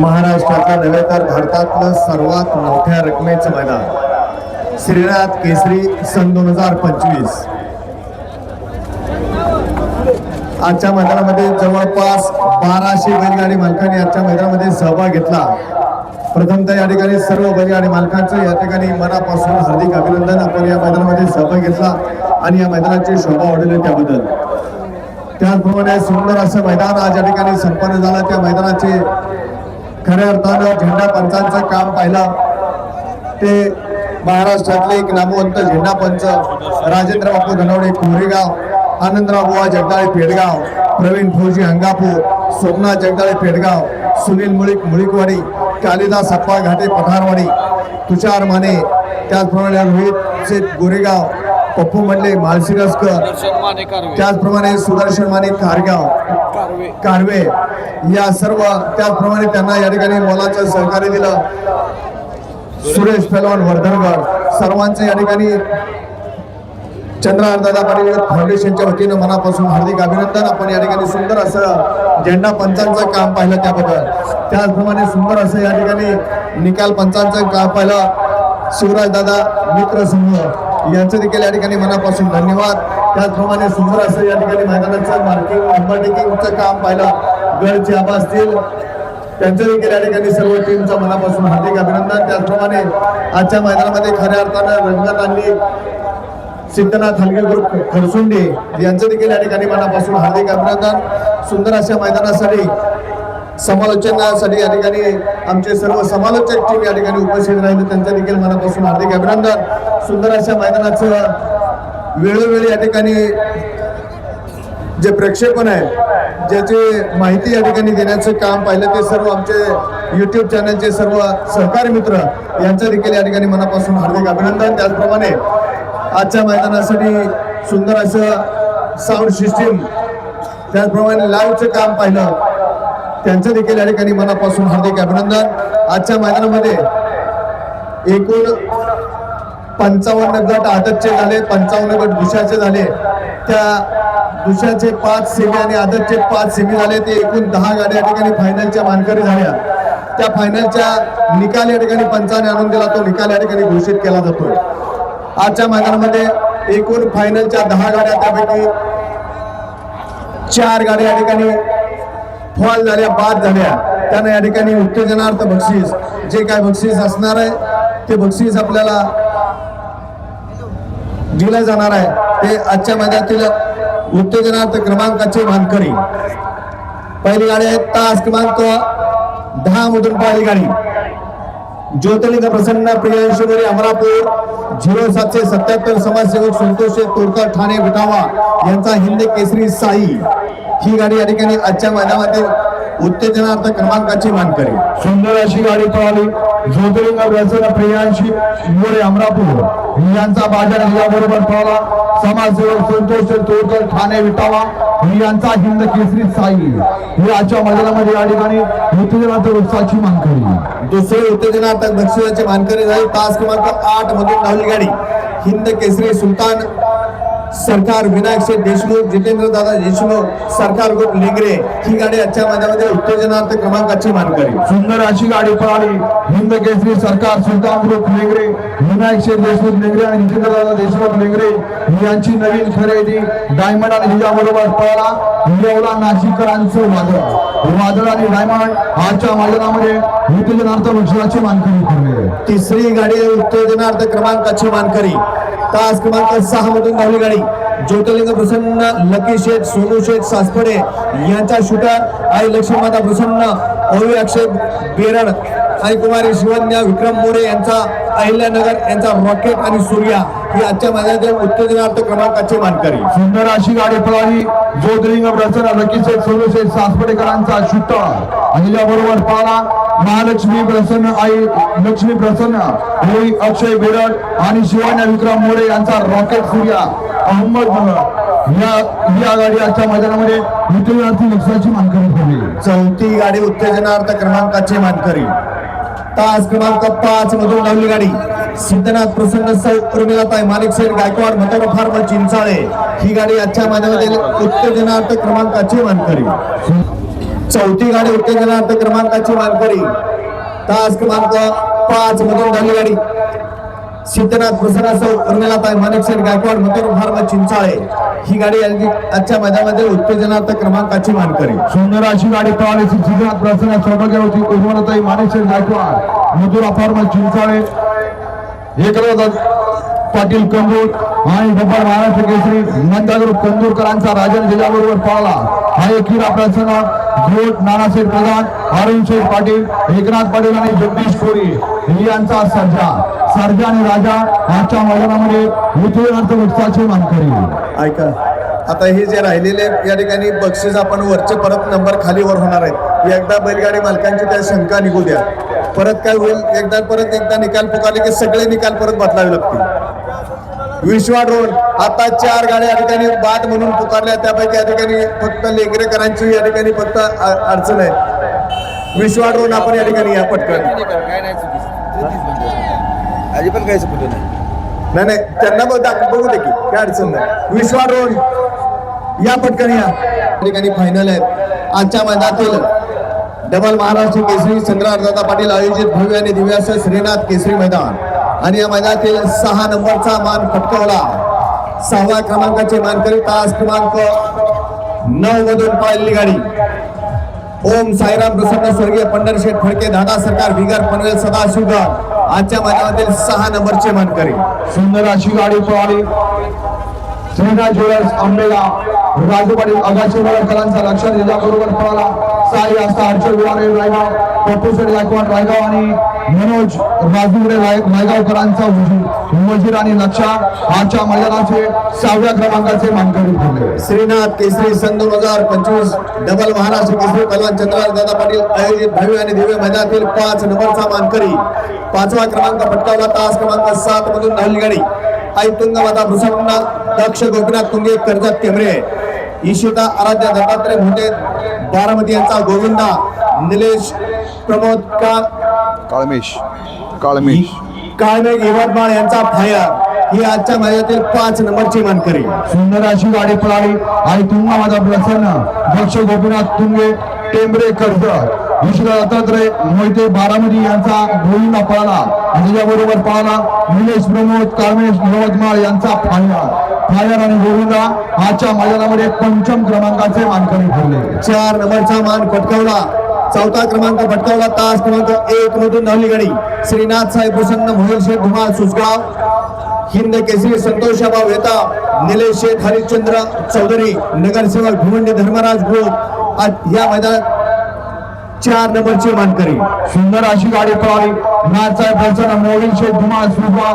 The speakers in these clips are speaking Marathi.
महाराष्ट्रातलं नव्हे तर भारतातलं सर्वात मोठ्या रकमेचं मैदान. श्रीनाथ केसरी सन दोन हजार पंचवीस. आजच्या मैदानामध्ये जवळपास बाराशे बैलगाडी मालकांनी आजच्या मैदानामध्ये सहभाग घेतला. प्रथमतः या ठिकाणी सर्व बैलगाडी मालकांचं या ठिकाणी मनापासून हार्दिक अभिनंदन आपण या मैदानामध्ये सहभाग घेतला आणि या मैदानाची शोभा वाढवली त्याबद्दल. त्याचप्रमाणे सुंदर असं मैदान आज या ठिकाणी संपन्न झालं. त्या मैदानाचे खऱ्या अर्थानं झेंडा पंचांचं काम पाहिलं. ते महाराष्ट्रातले एक नामवंत झेंडा पंच राजेंद्र बापू धनवडे कोरेगाव आनंदराव बुवा जगदाळे पेडगाव प्रवीण फौजी अंगापूर सोमनाथ जगदाळे पेडगाव सुनील मुळीक मुळीकवाडी कालिदास अप्पा घाटे पठारवाडी तुषार माने त्याचप्रमाणे रोहित शेठ गोरेगाव पप्पू मंडले माळशिरसकर त्याचप्रमाणे सुदर्शन माने कारगाव कारवे. या सर्व त्याचप्रमाणे त्यांना या ठिकाणी मोलाचं सहकार्य दिलं. सुरेश पेलवान वर्धनगड सर्वांचे या ठिकाणी चंद्रहार दादा पाटील फाउंडेशनच्या वतीनं मनापासून हार्दिक अभिनंदन. आपण या ठिकाणी सुंदर असं झेंडा पंचांचं काम पाहिलं त्याबद्दल. त्याचप्रमाणे सुंदर असं या ठिकाणी निकाल पंचांचं काम पाहिलं. शिवराज दादा मित्र समूह यांचं देखील या ठिकाणी मनापासून धन्यवाद. त्याचप्रमाणे सुंदर असं या ठिकाणी मैदानाचं मार्किंग अंबरटेकिंगचं काम पाहिलं. गडचे आबा असतील त्यांचं देखील या ठिकाणी सर्व टीमचा मनापासून हार्दिक अभिनंदन. त्याचप्रमाणे आजच्या मैदानामध्ये खऱ्या अर्थानं रंगत आणली सिद्धनाथ हलगे ग्रुप खरसुंडे यांचं देखील या ठिकाणी मनापासून हार्दिक अभिनंदन. सुंदर अशा मैदानासाठी समालोचनासाठी या ठिकाणी आमचे सर्व समालोचक टीम या ठिकाणी उपस्थित राहिले. त्यांचं देखील मनापासून हार्दिक अभिनंदन. सुंदर अशा मैदानाचं वेळोवेळी या ठिकाणी जे प्रक्षेपण आहे ज्याची माहिती या ठिकाणी देण्याचं काम पाहिलं ते सर्व आमचे युट्यूब चॅनलचे सर्व सहकारी मित्र यांचं देखील या ठिकाणी मनापासून हार्दिक अभिनंदन. त्याचप्रमाणे आजच्या मैदानासाठी सुंदर असं साऊंड सिस्टीम त्याचप्रमाणे लाईव्हचं काम पाहिलं त्यांचं देखील या ठिकाणी मनापासून हार्दिक अभिनंदन. आजच्या मैदानामध्ये एकूण पंचावन्न गट आदतचे झाले पंचावन्न गट दुशाचे झाले. त्या दुशाचे पाच सेमी आणि आदतचे पाच सेमी झाले. ते एकूण दहा गाड्या या ठिकाणी फायनलच्या मानकरी झाल्या. त्या फायनलच्या निकाल या ठिकाणी पंचाने आणून दिला. तो निकाल या ठिकाणी घोषित केला जातोय. आजच्या मैदानामध्ये एकूण फायनलच्या दहा गाड्या त्यापैकी चार गाड्या या ठिकाणी फॉल झाल्या बाद झाल्या. त्यांना या ठिकाणी उत्तेजनार्थ बक्षीस जे काय बक्षीस असणार आहे ते बक्षीस आपल्याला दिलं जाणार आहे. ते आजच्या महिन्यातील उत्तेजनार्थ क्रमांकाचे मानकरी. पहिली गाडी आहे तास क्रमांक दहा मधून पहिली गाडी. ज्योतिर्लिंग प्रसन्न प्रियांशुवरी अमरापूर झिरो सातशे सत्याहत्तर समाजसेवक संतोष तोडकर ठाणे विटावा यांचा हिंद केसरी साई. ही गाडी या ठिकाणी आजच्या मैदानातील उत्तेजनार्थ क्रमांकाची मानकरी सुंदर अशी गाडी पळाली. ज्योतिर्लिंग प्रसन्न प्रियांशी मोरे अमरापूर. यांचा बाजार याबरोबर पळाला. समाजसेवक संतोष तोडकर ठाणे विटावा. यांचा हिंद केसरी साई. ही आजच्या मैदानामध्ये या ठिकाणी उत्तेजनार्थ वृक्षाची मानकरी दुसरे उत्तेजनार्थ बक्षिसाची मानकरी झाली तास क्रमांक आठ मधून धावली गाडी. हिंद केसरी सुलतान सरकार विनायक शेठ देशमुख जितेंद्र दादा देशमुख सरकार ग्रुप लेंगरे ही गाडी आजच्या मैदानामध्ये उत्तेजनार्थ क्रमांकाची मानकरी. सुंदर अशी गाडी पळाली हिंद केसरी सरकार सुलतान ग्रुप लेंगरे विनायक शेठ देशमुख लेंगरे आणि जितेंद्रदादा देशमुख लेंगरे यांची नवीन खरेदी. डायमंड आणि हिच्याबरोबर पळाला येवला नाशिकरांचं वादळ. वादळ आणि डायमंड आजच्या मैदानामध्ये उत्तेजनार्थ वृक्षाची मानकरी ठरले तिसरी गाडी उत्तेजनार्थ क्रमांकाची मानकरी. तास क्रमांक सहा मधून धावली गाडी. ज्योतिर्लिंग प्रसन्न लकी शेठ सोनू शेठ सासपडे यांचा शूटर आई लक्ष्मीमाता प्रसन्न ओवी अक्षय बेरड आणि कुमारी शिवन्या विक्रम मोरे यांचा अहिल्यानगर यांचा रॉकेट आणि सूर्या. ही आजच्या मैदानातील उत्तेजनार्थ क्रमांकाची मानकरी. सुंदर अशी गाडी पळाली. ज्योतिर्लिंग प्रसन्न लकीशेठ सोनूशेठ सासपडेकरांचा शूटर. आणि याबरोबर पाला. महालक्ष्मी प्रसन्न आई लक्ष्मी प्रसन्न होळी अक्षय बेरड आणि शिवान्या विक्रम मोरे यांचा रॉकेट सूर्या. अहमदनगर या या गाडी आजच्या मैदानामध्ये विद्युत लक्षाची मानकरी ठरली. चौथी गाडी उत्तेजनार्थ क्रमांकाची मानकरी. तास क्रमांक पाच मधून धावली गाडी. सिद्धनाथ प्रसन्न सौ उर्मिलाताई माणिक शेठ गायकवाड मतोर फार्म चिंचाळे. ही गाडी आजच्या मैदानातील उत्तेजनार्थ क्रमांकाची मानकरी. चौथी गाडी उत्तेजनार्थ क्रमांकाची मानकरी. तास क्रमांक पाच मधून झाली गाडी सिद्धनाथ प्रसन्न प्रसन्नासह उर्मिलाताई माणिकसेन गायकवाड मथुर फार्म चिंचाळे. ही गाडी आजच्या मैदानामध्ये उत्तेजनार्थ क्रमांकाची मानकरी. सुंदर अशी गाडी पळाली सिद्धनाथ प्रसन्न सौभाग्यवती उर्वरताई मानेश्वर गायकवाड मधुरा फार्म चिंचाळे. एकनाथ पाटील कंदूर आणि डब्बर महाराष्ट्र केसरी नंदाग्रुप कंदूरकरांचा राजन जिल्ह्याबरोबर पळाला. हा एक आपला प्रसन्न घोट नानासाहेब प्रधान अरुण शेठ पाटील एकनाथ पाटील आणि जगदीश कोरी यांचा सर्जा. सर्जा आणि राजा आजच्या मैदानामध्ये उत्तीर्णार्थ उत्साहाची मानकरी. ऐका आता हे जे राहिलेले या ठिकाणी बक्षीस आपण वरचे परत नंबर खालीवर होणार आहेत. एकदा बैलगाडी मालकांची त्या शंका निघू द्या. परत काय होईल? एकदा परत एकदा निकाल पुकारले की सगळे निकाल परत बदलावे लागतील. विश्वा ड्रोन आता चार गाड्या या ठिकाणी बाद म्हणून पुकारल्या. त्यापैकी या ठिकाणी फक्त लेगरेकरांची या ठिकाणी फक्त अडचण आहे. विश्वा ड्रोन आपण या ठिकाणी या पटकन. आधी पण काही चुकलं नाही. नाही त्यांना बघ दे की काय अडचण नाही. विश्वा ड्रोन या पटकन या. या ठिकाणी फायनल आहेत. आजच्या मैदानातील डबल महाराष्ट्र केसरी संग्रामदादा पाटील आयोजित भव्य आणि दिव्य श्रीनाथ केसरी मैदान. आणि या मैदानातील सहा नंबरचा मान पटकावला. सहाव्या क्रमांकाचे मानकरी तास क्रमांक नऊ मधून पाहिलेली गाडी. ओम साईराम प्रसन्न स्वर्गीय पंढरशेठ फडके दादा सरकार विगर पनवेल सदाशिवगड आजच्या मैदानातील सहा नंबरचे मानकरी. सुंदर अशी गाडी पळाली. श्रीनाथ ज्वेलर्स आंबेगाव. राजू पाटील आगाशी वडकरांचा लक्षात दिल्याबरोबर पळाला. साई असता हर्षल विवारे रायगाव पप्पू गायकवाड रायगाव आणि मनोज राजूगडे राय- रायगावकरांचा वजीर आणि लक्षा आजच्या मैदानाचे सहाव्या क्रमांकाचे मानकरी ठरले. श्रीनाथ केसरी सन दोन हजार पंचवीस डबल महाराष्ट्र केसरी पहलवान चंद्रराज दादा पाटील आयोजित भव्य आणि दिव्य मैदानातील पाच नंबरचा मानकरी. पाचवा क्रमांक पटकावला तास क्रमांक सात मधून धावली गाडी. आई तुंगमाता प्रसन्न दक्ष गोपीनाथ तुंगे कर्जत केमरे. ईशिता आराध्या दत्तात्रय मोठे बारामती यांचा गोविंदा निलेश प्रमोद का काळमेश काळमेश. काळमेघ यवतमाळ यांचा फायर ही आजच्या मैदानातील पाच नंबरची मानकरी. सुंदर अशी गाडी पळाली. आणि तुंगा माझा प्रसन्न दक्ष गोपीनाथ तुंगे टेंबरे कर्जत. विश्व दत्तात्रय मोहिते बारामती यांचा गोविंदा पळाला. आणि त्याच्याबरोबर पळाला निलेश प्रमोद काळमेश यवतमाळ यांचा फायर फायर आणि गोविंदा आजच्या मैदानामध्ये पंचम क्रमांकाचे मानकरी ठरले. चार नंबरचा मान पटकावला चौथा क्रमांक पटकावला तास क्रमांक एक मधून धावली गाडी. श्रीनाथ साहेब प्रसन्न मोहिल शेख धुमाळ सुसगाव हिंद केसरी संतोषाबा वेता निलेश शेठ हरिश्चंद्र चौधरी नगरसेवक भिवंडी धर्मराज ग्रुप या मैदानात चार नंबरची मानकरी सुंदर अशी गाडी पळाली. नाथसाहेब प्रसन्न मोहिल शेठ धुमाळ सुरवा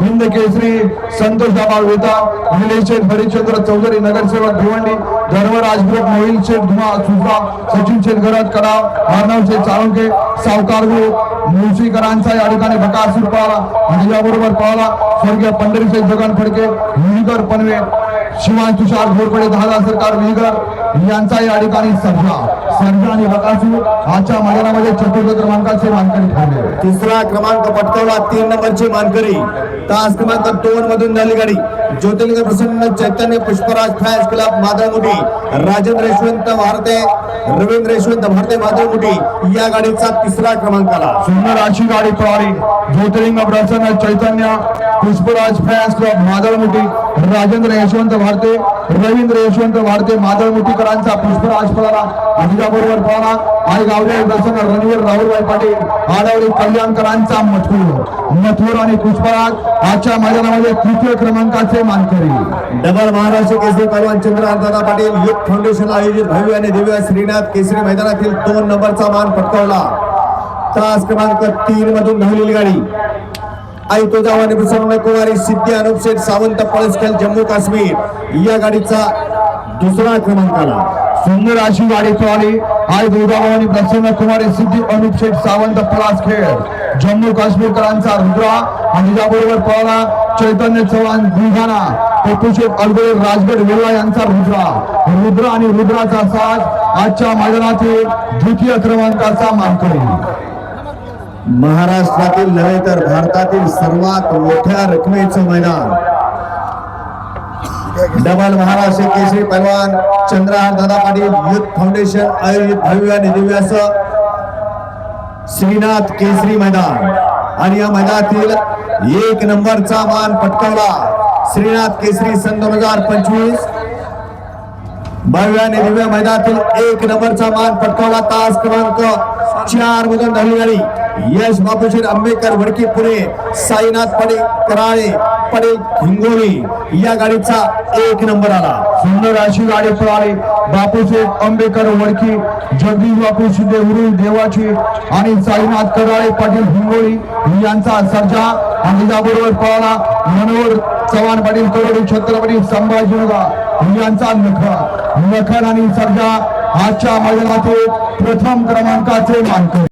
हिंद केसरी संतोष दाबाळ वेता निलेश शेठ हरिश्चंद्र चौधरी नगरसेवक भिवंडी. धर्मराज ग्रुप मोहिल शेठ धुमाळ सुरवा सचिन शेठ गरज कराव अर्णव शेठ चाळुंके. सावकार ग्रुप मुळशीकरांचा या ठिकाणी बकासूर पळाला. आणि याबरोबर पळाला. स्वर्गीय पंढरी शेठ जगन फडके. विहीकर पनवे. शिवाय तुषार घोरपडे दादा सरकार मेघर यांचा या ठिकाणी सर्जा सर्जा आणि बकासू आजच्या मैदानामध्ये चतुर्थ क्रमांकाचे मानकरी ठरले. तिसरा क्रमांक पटकावला तीन नंबरची मानकरी. तास क्रमांक दोन मधून झाली गाडी. ज्योतिर्लिंग प्रसन्न चैतन्य पुष्पराज फॅन्स क्लब माधवमुठी राजेंद्र यशवंत भारते रवींद्र यशवंत भारते माधवमुठी या गाडीचा तिसरा क्रमांक आला सुंदर अशी गाडी पळाली. ज्योतिलिंग प्रसन्न चैतन्य पुष्पराज फॅन्स क्लब मादळमुठी राजेंद्र यशवंत भारते रवींद्र यशवंत भारते मादळमुठीकरांचा पुष्पराज पळाला. आणि त्याबरोबर पळाला. आई गावडे प्रसन्न रणवीर राहुलभाई पाटील आडवळे कल्याणकरांचा मठूर मथुर आणि पुष्पराज आजच्या मैदानामध्ये तृतीय क्रमांकाचे मानकरी. डबल महाराष्ट्र केसरी पहलवान चंद्रकांतदादा पाटील युथ फाउंडेशन आयोजित भव्य आणि दिव्य श्रीनाथ केसरी मैदानातील दोन नंबरचा मान पटकावला. तास क्रमांक तीन मधून धावलेली गाडी. आई तुझावानी प्रसन्न कुमारी सिद्धी अनुप शेठ सावंत पळसखेल जम्मू काश्मीर या गाडीचा दुसरा क्रमांक आला सुंदर अशी गाडी पळाली आई दुर्गाभवानी प्रसन्न कुमारी सिद्धी अनुप शेठ सावंत पलास खेळ जम्मू काश्मीरकरांचा रुद्रा आणि त्याबरोबर पळाला चैतन्य चव्हाण बुलढाणा. पप्पू शेठ अलगोळे राजगड वेल्ला यांचा रुद्रा रुद्र आणि रुद्राचा साथ आजच्या मैदानातील द्वितीय क्रमांकाचा मानकरी. महाराष्ट्रातील नव्हे तर भारतातील सर्वात मोठ्या रकमेचं मैदान. डबल महाराष्ट्र केसरी पैलवान चंद्रहार दादा पाटील युथ फाउंडेशन आयोजित भव्य आणि दिव्य श्रीनाथ केसरी मैदान. आणि या मैदानातील एक नंबरचा मान पटकावला श्रीनाथ केसरी सन दोन हजार पंचवीस. भव्य आणि दिव्य मैदानातील एक नंबरचा मान पटकावला तास क्रमांक चार मधून धावली गाडी. यश बाबूजी आंबेडकर वडकी पुणे साईनाथ पडे कराळे पडे हिंगोली या गाडीचा एक नंबर आला. सुंदर अशी गाडी पळाली. बापूसाहेब आंबेडकर वडकी जगदीश बापू शिंदे उरुल देवाची आणि साईनाथ कराळे पाटील हिंगोळी यांचा सर्जा आणि पळाला. मनोहर चव्हाण पाटील करोडी छत्रपती संभाजीनगर यांचा नखर. नखर आणि सर्जा आजच्या मैदानातील प्रथम क्रमांकाचे मानकर.